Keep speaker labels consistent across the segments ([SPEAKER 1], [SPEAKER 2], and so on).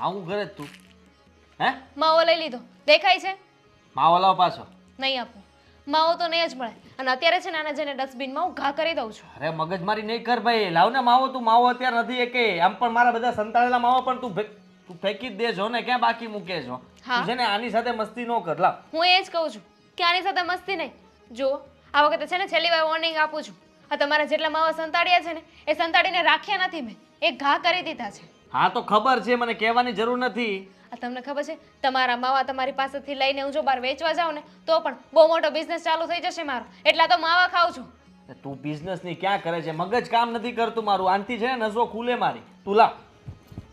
[SPEAKER 1] આવું ઘરે જ તું. હે?
[SPEAKER 2] માવો લઈ લીધો. દેખાય છે?
[SPEAKER 1] માવો લાવ પાછો.
[SPEAKER 2] નહીં આપું. માવો તો નહીં જ મળે. અને અત્યારે છે ને આને જઈને ડસ્ટબિનમાં હું ઘા કરી દઉં છું.
[SPEAKER 1] અરે મગજમારી નહીં કર ભાઈ. લાવ ને માવો તું માવો અત્યારે નથી એકે. કે આમ પણ મારા બધા સંતાડેલા માવો પણ તું તું ફેંકી જ દેજો ને. ક્યાં બાકી મૂકે છો?
[SPEAKER 2] હા.
[SPEAKER 1] છે ને આની સાથે મસ્તી ન કર. લાવ.
[SPEAKER 2] હું એ જ કહું છું કે આની સાથે મસ્તી નહીં. જો આ વખતે છે ને છેલ્લી વાર વોર્નિંગ આપું છું. આ તમારા જેટલા માવા સંતાડ્યા છે ને એ સંતાડીને રાખ્યા નથી મેં. એ ઘા કરી દીધા છે.
[SPEAKER 1] હા તો ખબર છે મને કહેવાની જરૂર નથી.
[SPEAKER 2] આ તમને ખબર છે તમારા માવા તમારી પાસેથી લઈને હું જો બહાર વેચવા જાઉં ને તો પણ બહુ મોટો બિઝનેસ ચાલુ થઈ જશે મારો. એટલા તો માવા ખાઉં છું.
[SPEAKER 1] તું બિઝનેસની ક્યાં કરે છે? મગજ કામ નથી કરતું મારું. આનથી છે ને નસો ખુલે મારી. તું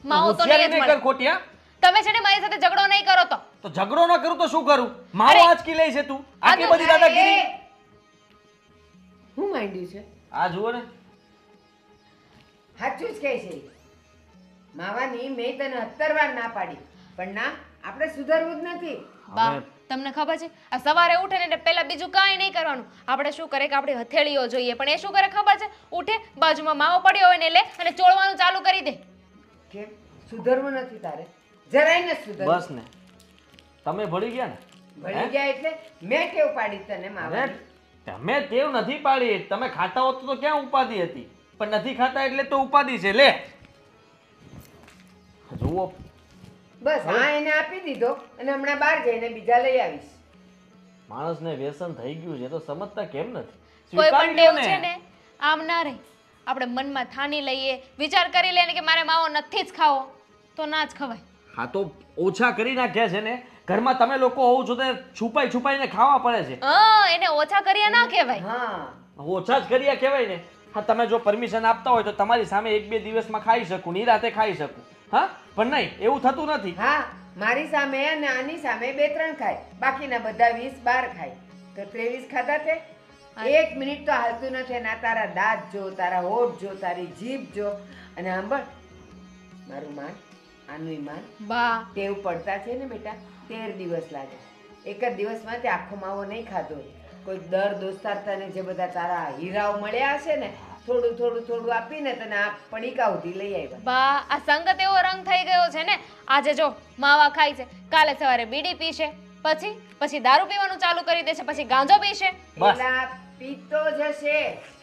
[SPEAKER 2] માવો તો નહીં જ
[SPEAKER 1] કર ખોટિયા
[SPEAKER 2] તમે છે ને મારી સાથે ઝઘડો નહીં કરો તો.
[SPEAKER 1] તો ઝઘડો ન કરું તો શું કરું? માવો
[SPEAKER 2] અરે!
[SPEAKER 1] આંચકી લે છે તું. આટલી બધી દાદાગીરી.
[SPEAKER 3] હું માંડ્યું છે?
[SPEAKER 1] આ જુઓ ને.
[SPEAKER 3] સાચું જ કહે છે. માવાની મેં તને અત્તર વાર ના પાડી. પણ ના આપણે સુધરવું જ નથી.
[SPEAKER 2] બા તમને ખબર છે? આ સવારે ઉઠે ને એટલે પહેલા બીજું કાંઈ નહીં કરવાનું. આપણે શું કરે કે આપણી હથેળીઓ જોઈએ પણ એ શું કરે ખબર છે? ઉઠે બાજુમાં માવો પડ્યો હોય ને લે અને ચોળવાનું ચાલુ કરી દે.
[SPEAKER 3] કેમ? સુધરવું નથી તારે. જરાય ને સુધર
[SPEAKER 1] બસ ને. તમે ભળી ગયા ને?
[SPEAKER 3] ભળી ગયા એટલે મેં ટેવ પાડી તને માવાની?
[SPEAKER 1] તમે ટેવ નથી પાડી. તમે ખાતા હોત તો ક્યાં ઉપાધિ હતી? પણ નથી ખાતા એટલે તો ઉપાધિ છે. લે. જુઓ.
[SPEAKER 3] બસ હા એને આપી દીધો અને હમણાં બહાર જઈને બીજા લઈ આવીશ.
[SPEAKER 1] માણસને વ્યસન થઈ ગયું છે તો સમજતા કેમ નથી?
[SPEAKER 2] કોઈ પણ ટેવ છે ને આમ ના રહે. આપણે મનમાં થાની લઈએ વિચાર કરી લઈએ કે મારે માવો નથી જ ખાવો તો ના જ ખવાય.
[SPEAKER 1] હા તો ઓછા કરી નાખ્યા છે ને. ઘરમાં તમે લોકો હોવ છો તે છુપાઈ છુપાઈને ખાવા પડે છે.
[SPEAKER 2] હા એને ઓછા કર્યા ના કહેવાય.
[SPEAKER 3] હા.
[SPEAKER 1] ઓછા જ કર્યા કહેવાય ને. હા તમે જો પરમિશન આપતા હોય તો તમારી સામે એક બે દિવસમાં ખાઈ શકું નિરાતે ખાઈ શકું. હા? પણ નહીં એવું થતું નથી.
[SPEAKER 3] હા મારી સામે અને આની સામે બે ત્રણ ખાય. બાકીના બધા વીસ બાર ખાય. તો ત્રેવીસ ખાધા તે? એક મિનિટ તો હાલતું નથી ના તારા દાંત જો તારા હોઠ જો તારી જીભ જો. અને સાંભળ મારું માન આનું માન.
[SPEAKER 2] બા.
[SPEAKER 3] ટેવ પડતા છે ને બેટા તેર દિવસ લાગે. એક જ દિવસમાં તે આખો માવો નહીં ખાધો. કોઈ દર દોસ્તાર તને જે બધા તારા હીરાઓ મળ્યા હશે ને થોડું થોડું થોડું આપીને તને આ પડીકા ઉધી લઈ આવ્યા.
[SPEAKER 2] બા આ સંગત એવો રંગ થઈ ગયો છે ને આજે જો માવા ખાય છે કાલે સવારે બીડી પીશે પછી પછી દારૂ પીવાનું ચાલુ કરી દેશે પછી ગાંજો પીશે.
[SPEAKER 1] બસ.
[SPEAKER 3] એલા પીતો જશે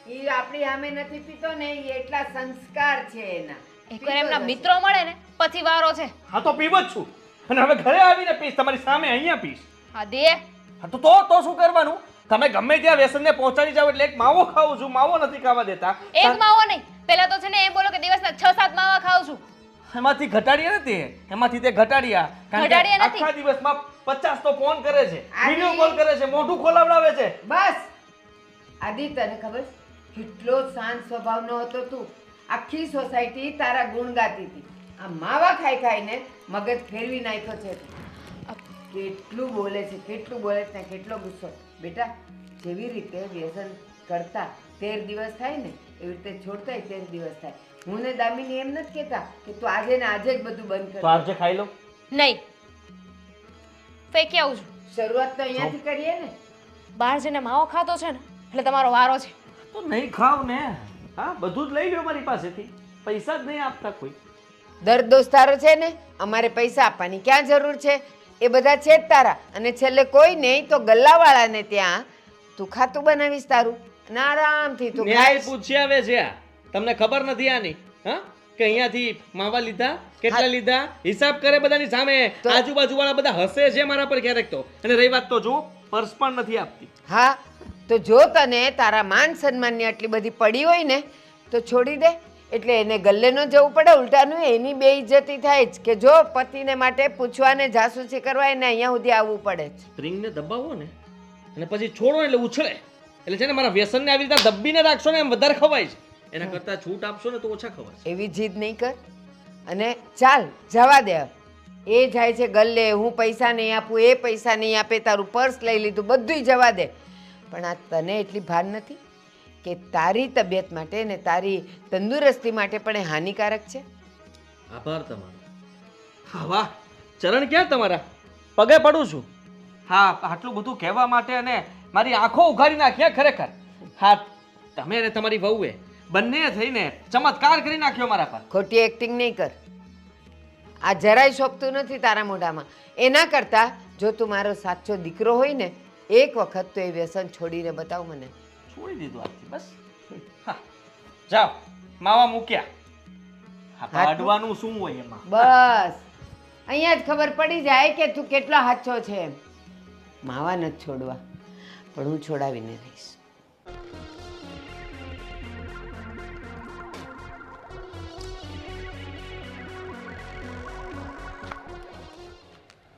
[SPEAKER 3] ઈ આપણી સામે નથી પીતો ને ઈ એટલા સંસ્કાર છે એના.
[SPEAKER 2] એકવાર એમના મિત્રો મળે ને પછી વારો છે.
[SPEAKER 1] હા તો પીવો જ છું. અને હવે ઘરે આવીને પીશ તમારી સામે અહીંયા પીશ.
[SPEAKER 2] હા દે.
[SPEAKER 1] હા તો તો શું કરવાનું? તમે ગમે ત્યાં વ્યસનને પહોંચાડી જાવ એટલે એક માવો ખાવું છું. માવો નથી ખાવા દેતા.
[SPEAKER 2] એક માવો નહીં. પેલા તો છે ને એમ બોલો કે દિવસના છ સાત માવા ખાઉં છું.
[SPEAKER 1] એમાંથી ઘટાડ્યા નથી એમાંથી તે ઘટાડ્યા. કારણ કે આખા દિવસમાં પચાસ તો ફોન કરે છે. વીડિયો કોલ કરે છે. મોઢું ખોલાવડાવે છે.
[SPEAKER 3] બસ. આદિ તને ખબર? કેટલો શાંત સ્વભાવનો હતો તું. આખી સોસાયટી તારા ગુણ ગાતી હતી. આ માવા ખાઈ ખાઈને મગજ ફેરવી નાખ્યો છે. કેટલું બોલે છે કેટલું બોલે છે કેટલો ગુસ્સો. બેટા જેવી રીતે વ્યસન કરતા તેર દિવસ થાય ને એવી રીતે છોડતા તેર દિવસ થાય. હું ને દામિની એમ નથી કહેતા કે તું આજે ને આજે જ બધું બંધ
[SPEAKER 1] તો
[SPEAKER 3] કર
[SPEAKER 1] આજે ખાઈ લો.
[SPEAKER 2] નહીં. ફેંકી આવું છું.
[SPEAKER 3] શરૂઆત તો અહીંયાથી કરીએ ને.
[SPEAKER 2] બહાર જઈને માવો ખાતો છે ને એટલે તમારો વારો છે.
[SPEAKER 1] તો નહીં ખાવ ને. હા બધું જ લઈ લો મારી પાસેથી. પૈસા જ નહીં આપતા કોઈ.
[SPEAKER 3] દર દોસ્તારો છે ને અમારે પૈસા આપવાની ક્યાં જરૂર છે? એ બધા છે જ તારા. અને છેલ્લે કોઈ નહીં તો ગલ્લાવાળાને ત્યાં તું ખાતું બનાવીશ તારું. અને આરામથી તું
[SPEAKER 1] ન્યાય પૂછી આવે છે આ. તમને ખબર નથી આની? હા? કે અહીંયાથી માવા લીધા કેટલા લીધા? હિસાબ કરે બધાની સામે. આજુબાજુ વાળા બધા હસે છે મારા પર ક્યારેક તો. અને રહી વાત તો જો પર્સ પણ નથી આપતી.
[SPEAKER 3] હા તો જો તને તારા માન સન્માનની આટલી બધી પડી હોય ને તો છોડી દે. એટલે એને ગલ્લે ન જવું પડે ઉલટાનું એની બે ઇજ્જતી થાય જ કે જો પતિને માટે પૂછવાને જાસૂસી કરવા એને અહીંયા સુધી આવવું પડે જ.
[SPEAKER 1] સ્પ્રિંગને દબાવો ને અને પછી છોડો એટલે ઉછળે. એટલે છે ને મારા વ્યસનને આવી રીતે દબીને રાખશો ને એમ વધારે ખવાય છે. એના કરતાં છૂટ આપશો ને તો ઓછા ખવાય
[SPEAKER 3] એવી જીદ નહીં કર. અને ચાલ જવા દે. એ જાય છે ગલ્લે હું પૈસા નહીં આપું એ પૈસા નહીં આપે તારું પર્સ લઈ લીધું બધુંય જવા દે. પણ આ તને એટલી ભાન નથી? કે તારી તબિયત માટે ને તારી તંદુરસ્તી માટે પણ એ હાનિકારક છે?
[SPEAKER 1] આભાર તમારો. હા વાહ. ચરણ ક્યાં તમારા? પગે પડું છું. હા આટલું બધું કહેવા માટે અને મારી આંખો ઉઘાડી નાખ્યા ખરેખર. હા તમે અને તમારી વહુએ બંને થઈને ચમત્કાર કરી નાખ્યો મારા પર.
[SPEAKER 3] ખોટી એક્ટિંગ નહીં કર. આ જરાય શોભતું નથી તારા મોઢામાં. એના કરતાં જો તું મારો સાચો દીકરો હોય ને એક વખત તો એ વ્યસન છોડીને બતાવ મને.
[SPEAKER 1] છોડી દીધું આજથી બસ. હા. જાઓ. માવા મૂક્યા. હા શું હોય એમાં?
[SPEAKER 3] બસ. અહીંયા જ ખબર પડી જાય કે તું કેટલો હાચો છે માવા નથી છોડવા પણ હું છોડાવીને રહીશ.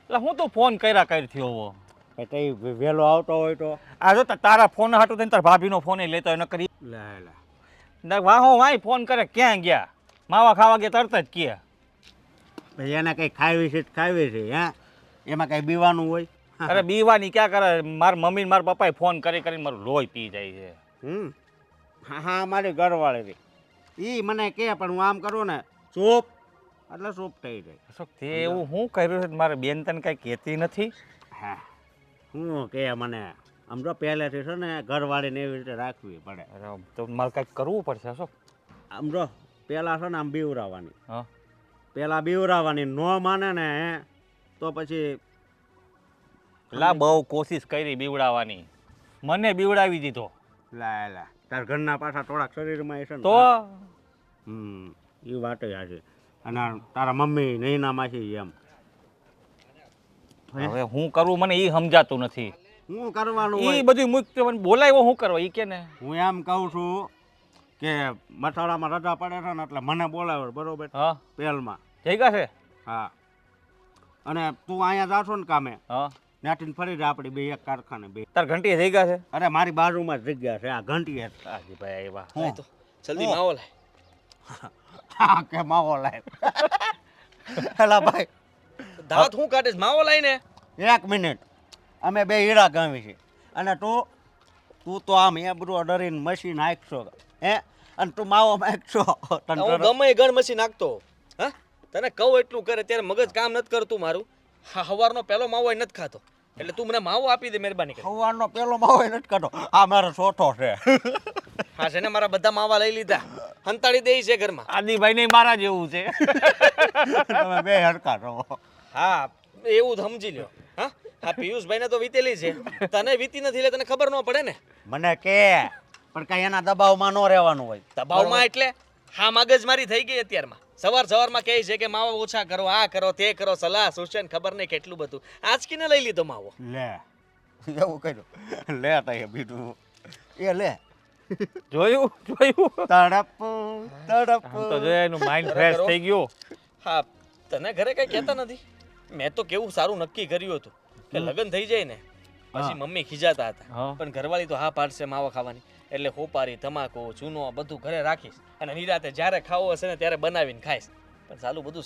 [SPEAKER 4] એટલે હું તો ફોન કર્યા કરી થયો હોવો.
[SPEAKER 5] એ વહેલો આવતો હોય તો.
[SPEAKER 4] આ જો તારા ફોન હાટું થઈને તારા ભાભીનો ફોન એ લેતો એને કરી વાહો વાય ફોન કરે ક્યાં ગયા? માવા ખાવા ગયા તરત જ કે.
[SPEAKER 5] પછી એને કંઈ ખાવી છે તો ખાવી છે હે? એમાં કંઈ બીવાનું હોય?
[SPEAKER 4] અરે બીવાની ક્યાં કરે? મારા મમ્મી મારા પપ્પાએ ફોન કરી કરીને મારું લોહી પી જાય છે.
[SPEAKER 5] હમ. હા હા મારી ઘરવાળી એ મને કહે પણ હું આમ કરું ને ચોપ. એટલે ચોપ થઈ જાય.
[SPEAKER 4] અશોક તે એવું હું કર્યું છે? મારે બેન તને કાંઈ કહેતી નથી?
[SPEAKER 5] હા. હું કે મને આમ તો પહેલેથી છે ને ઘરવાળીને એવી રીતે રાખવી પડે.
[SPEAKER 4] તો મારે કંઈક કરવું પડશે શું
[SPEAKER 5] આમ જો પહેલાં છે ને આમ બીવરાવાની.
[SPEAKER 4] હા.
[SPEAKER 5] પહેલાં બીવરાવાની ન માને ને તો પછી
[SPEAKER 4] લા બહુ કોશિશ કરી બીવડાવવાની. મને બીવડાવી દીધો.
[SPEAKER 5] લા લા. તાર ઘરના પાછા થોડાક શરીરમાં છે
[SPEAKER 4] તો?
[SPEAKER 5] હમ એ વાત છે. અને તારા મમ્મી નૈના માસી એમ.
[SPEAKER 4] હવે હું કરું મને એ સમજાતું નથી.
[SPEAKER 5] હું કરવાનું
[SPEAKER 4] એ બધું મુક્ત મને બોલાવ્યો હું કરવા? એ કે ને.
[SPEAKER 5] હું એમ કહું છું કે મથાળામાં રજા પડે છે ને એટલે મને બોલાવે બરોબર?
[SPEAKER 4] હા.
[SPEAKER 5] પહેલમાં.
[SPEAKER 4] થઈ ગયા છે?
[SPEAKER 5] હા. અને તું અહીંયા જાશો ને કામે
[SPEAKER 4] હા.
[SPEAKER 5] ત્યાંથી ફરી જાય આપણી બે એક કારખાને બે.
[SPEAKER 4] તાર ઘંટી થઈ ગયા છે?
[SPEAKER 5] અરે મારી બાજુમાં જ જગ્યા છે આ ઘંટી જ.
[SPEAKER 4] હાજીભાઈ આવ્યા
[SPEAKER 5] હું?
[SPEAKER 1] જલ્દી માવો લાય.
[SPEAKER 5] હા કે માવો લાય. હેલા ભાઈ.
[SPEAKER 1] દાંત હું કાઢીશ માવો લાઈને
[SPEAKER 5] એક મિનિટ. અમે બે હીરા ગામી છે અને તું તું તો આમ એ બધું ડરીને મશીન નાખશો હે? અને તું માવો નાખશો તને
[SPEAKER 1] હું ગમે ગણ મશીન નાખતો હા? તને કહું એટલું કરે ત્યારે મગજ કામ નથી કરતું મારું. હા હવારનો પહેલો માવો એ નથી ખાતો. એટલે તું મને માવો આપી દે મહેરબાની કરી
[SPEAKER 5] સવારનો પહેલો માવો એ નથી ખાતો. આ મારો ચોથો છે.
[SPEAKER 1] હા છે ને મારા બધા માવા લઈ લીધા. હંતાડી દે છે ઘરમાં.
[SPEAKER 4] આદિભાઈ ને મારા જેવું છે.
[SPEAKER 5] તમે બે હરકા રહો.
[SPEAKER 1] હા એવું જ સમજી લ્યો. હા? હા પિયુષભાઈને તો વીતેલી છે. તને વીતી નથી એટલે તને ખબર ન પડે ને?
[SPEAKER 5] મને કે પણ કઈ એના દબાવમાં ન રહેવાનું હોય.
[SPEAKER 1] દબાવમાં એટલે હા મગજમારી થઈ ગઈ અત્યારમાં. સવાર સવારમાં કહે છે કે માવો ઓછા કરો આ કરો તે કરો સલાહ સૂચન ખબર નહીં કેટલું બધું. આજકીને લઈ લીધો માવો.
[SPEAKER 5] લે એવું કર્યું. લે તઈ બીજું. એ લે.
[SPEAKER 4] જોયું જોયું.
[SPEAKER 5] તડપ તડપ
[SPEAKER 4] તો જોયા એનું માઇન્ડ ફ્રેશ થઈ ગયું.
[SPEAKER 1] હા તને ઘરે કઈ કહેતા નથી? મેં તો કેવું સારું નક્કી કર્યું હતું. કે લગ્ન થઈ જાય ને પછી મમ્મી ખીજાતા હતા. પણ ઘરવાળી તો હા પાડશે માવા ખાવાની. એટલે હોપારી તમાકુ ચૂનો બધું ઘરે રાખીશ. અને નિરાતે જ્યારે ખાવો હશે ને ત્યારે બનાવીને ખાઈશ. પણ સાલું બધું